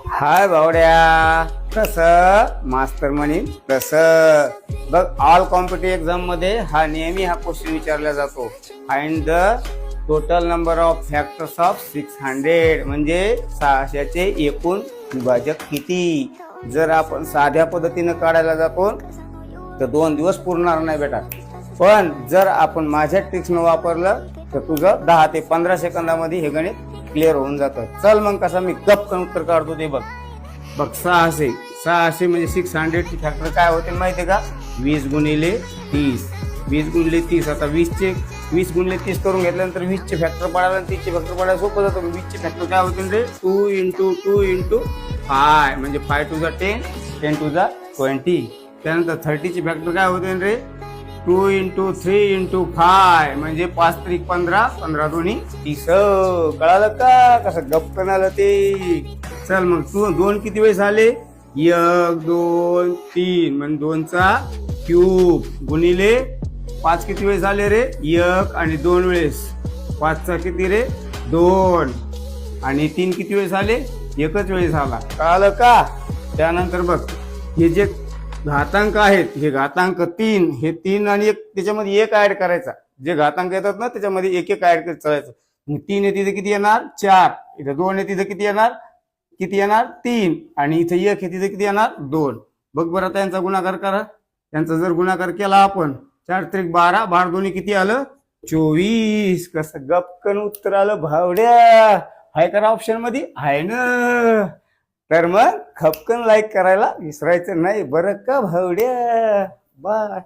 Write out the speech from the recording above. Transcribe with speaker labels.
Speaker 1: हाय भावड्या. कस मास्तर म्हणे तस बघ ऑल कॉम्पिटेटिव्ह एक्झाममध्ये हा नेहमी हा क्वेश्चन विचारला जातो. Find the total number of factors of six hundred म्हणजे सहाशेचे एकूण विभाजक किती? जर आपण साध्या पद्धतीनं काढायला जातो तर दोन दिवस पुरणार नाही बेटा. पण जर आपण माझ्या ट्रिक्सनं वापरलं तर तुझं दहा ते पंधरा सेकंदामध्ये हे गणित क्लिअर होऊन जातं. चल मग कसं मी गपकन उत्तर काढतो ते बघ. बघ सहाशे. सहाशे म्हणजे सिक्स हंड्रेडची फॅक्टर काय होते माहिती का? वीस गुणिले तीस. वीस गुणिले तीस आता वीसचे वीस गुणिले तीस करून घेतल्यानंतर वीसचे फॅक्टर पडायला आणि तीसचे फॅक्टर पडायला सोपं जातं. वीसचे फॅक्टर काय होते रे two into two into five म्हणजे फाय टू जा टेन टेन टू जा ट्वेंटी त्यानंतर थर्टीचे फॅक्टर काय होते रे two into three into five म्हणजे पाच त्रिक पंधरा पंधरा दोन्ही तीस. कळालं का? कसं गप्पन आलं ते? चल मग तू दोन किती वेळेस आले एक दोन तीन. म्हणजे दोनचा क्यूब गुणिले पाच किती वेळेस आले रे? एक आणि दोन वेळेस. पाचचा किती रे? दोन. आणि तीन किती वेळेस आले एकच वेळेस आला कळालं का? त्यानंतर बघ हे जे घातांक आहेत हे घातांक तीन हे तीन आणि एक त्याच्यामध्ये एक ऍड करायचा. जे घातांक येतात ना त्याच्यामध्ये एक एक ऍड करत चालायचं मग तीन आहे तिथे किती येणार? चार. इथं दोन आहे तिथे किती येणार? किती येणार? तीन. आणि इथे एक आहे तिथे किती येणार? दोन. बघ बरं त्यांचा गुणाकार करा. त्यांचा जर गुणाकार केला आपण चार त्रिक बारा बार दोन्ही किती आलं? चोवीस. कसं गपकन उत्तर आलं भावड्या. हाय करा ऑप्शनमध्ये. आहे ना. तर मग खपकन लाईक करायला विसरायचं नाही. बरं का भावड्या? बाय.